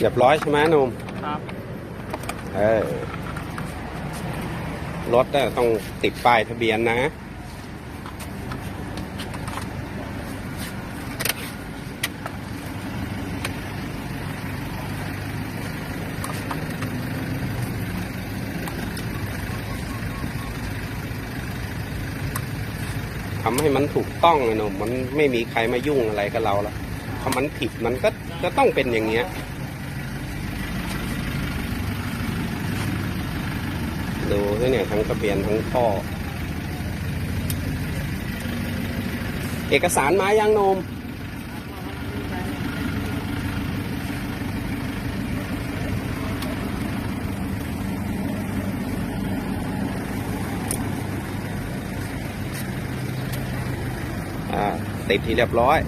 เรียบร้อยใช่ไหมหนุ่มครับเออรถน่ะต้องติดป้ายทะเบียนนะ ทำให้มันถูกต้องเลยหนุ่มมันไม่มีใครมายุ่งอะไรกับเราแล้วถ้ามันผิดมันก็ก็ต้องเป็นอย่างเงี้ย ดูสิเนี่ยทั้งทะเบียนทั้งท่อ เอกสารมายังนมติดที่เรียบร้อย